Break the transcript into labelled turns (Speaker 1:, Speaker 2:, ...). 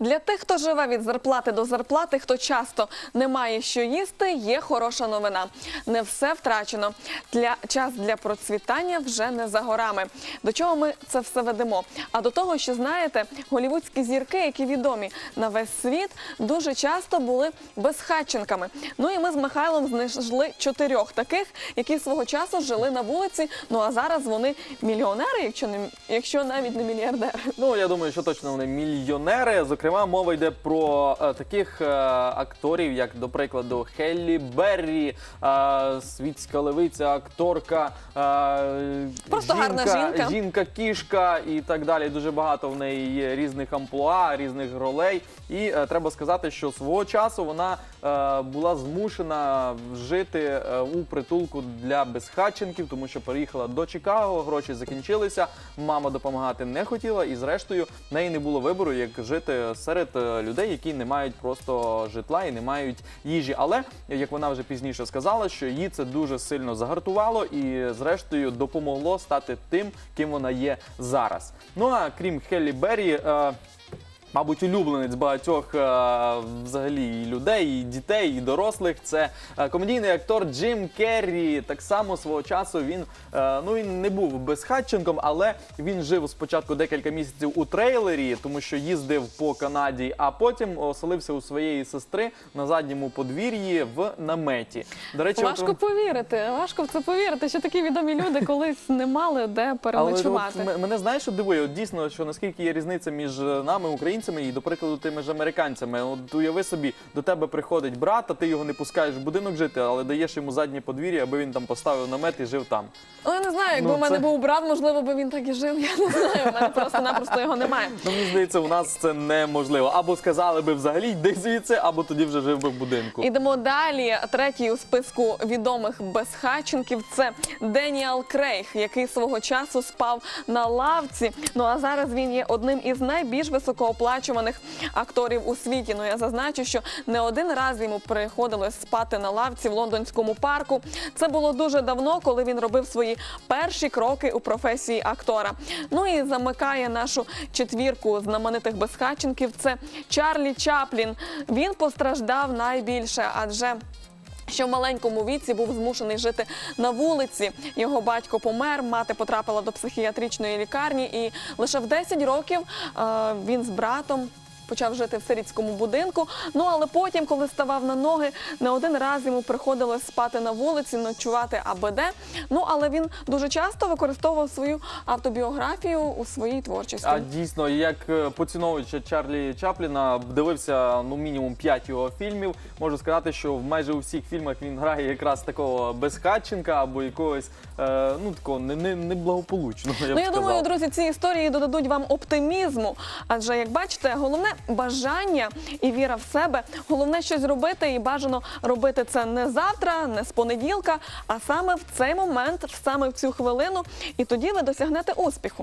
Speaker 1: Для тих, хто живе від зарплати до зарплати, хто часто не має що їсти, є хороша новина. Не все втрачено. Для час для процвітання вже не за горами. До чого ми це все ведемо? А до того, що знаєте, голівудські зірки, які відомі на весь світ, дуже часто були безхатченками. Ну і ми з Михайлом знайшли чотирьох таких, які свого часу жили на вулиці. Ну а зараз вони мільйонери, якщо не якщо навіть не мільярдери.
Speaker 2: Ну я думаю, що точно вони мільйонери. Зокрема, мова йде про е, таких е, акторів, як до прикладу Хеллі Беррі, е, світська левиця, акторка, е,
Speaker 1: Просто гарна жінка.
Speaker 2: жінка, кішка і так далі. Дуже багато в неї є різних амплуа, різних ролей. І е, треба сказати, що свого часу вона е, була змушена жити е, у притулку для безхатченків, тому що переїхала до Чикаго, гроші закінчилися. Мама допомагати не хотіла, і зрештою в неї не було вибору, як жити серед е, людей, які не мають просто житла і не мають їжі. Але як вона вже пізніше сказала, що її це дуже сильно загартувало і, зрештою, допомогло стати тим, ким вона є зараз. Ну а крім Хеллі Беррі. Мабуть, улюбленець багатьох е, взагалі і людей, і дітей, і дорослих. Це е, комедійний актор Джим Керрі. Так само свого часу він е, ну він не був безхатченком, але він жив спочатку декілька місяців у трейлері, тому що їздив по Канаді, а потім оселився у своєї сестри на задньому подвір'ї в наметі. До речі, от-
Speaker 1: Важко повірити, важко в це повірити, що такі відомі люди колись не мали де
Speaker 2: Але
Speaker 1: переночувати.
Speaker 2: от мене знаєш, що дивує? От дійсно, що наскільки є різниця між нами, українцями, і, до прикладу, тими ж американцями. От уяви собі, до тебе приходить брат, а ти його не пускаєш в будинок жити, але даєш йому заднє подвір'я, аби він там поставив намет і жив там.
Speaker 1: Ну, я не знаю, якби
Speaker 2: Ну,
Speaker 1: у мене
Speaker 2: це-
Speaker 1: був брат, можливо, би він так і жив. Я не знаю. У мене просто-напросто його немає.
Speaker 2: Ну, мені здається, у нас це неможливо. Або сказали би взагалі йди звідси, або тоді вже жив би в будинку.
Speaker 1: Ідемо далі. Третій у списку відомих безхатченків це Деніал Крейг, який свого часу спав на лавці. Ну а зараз він є одним із найбільш високооплачуваних акторів у світі. Ну я зазначу, що не один раз йому приходилось спати на лавці в лондонському парку. Це було дуже давно, коли він робив свої перші кроки у професії актора. Ну і замикає нашу четвірку знаменитих безхатченків. Це Чарлі Чаплін. Він постраждав найбільше, адже що в маленькому віці був змушений жити на вулиці. Його батько помер, мати потрапила до психіатричної лікарні, і лише в 10 років е, він з братом. Почав жити в сирітському будинку. Ну але потім, коли ставав на ноги, не один раз йому приходилось спати на вулиці, ночувати аби де. Ну але він дуже часто використовував свою автобіографію у своїй творчості.
Speaker 2: А дійсно, як е, поціновувача Чарлі Чапліна дивився ну мінімум 5 його фільмів. Можу сказати, що в майже у всіх фільмах він грає якраз такого безхатченка або якогось е, ну такого не, не, неблагополучного. Я
Speaker 1: Ну
Speaker 2: б
Speaker 1: я
Speaker 2: сказав.
Speaker 1: думаю, друзі, ці історії додадуть вам оптимізму. Адже як бачите, головне бажання і віра в себе. Головне щось робити, і бажано робити це не завтра, не з понеділка, а саме в цей момент, саме в цю хвилину. І тоді ви досягнете успіху.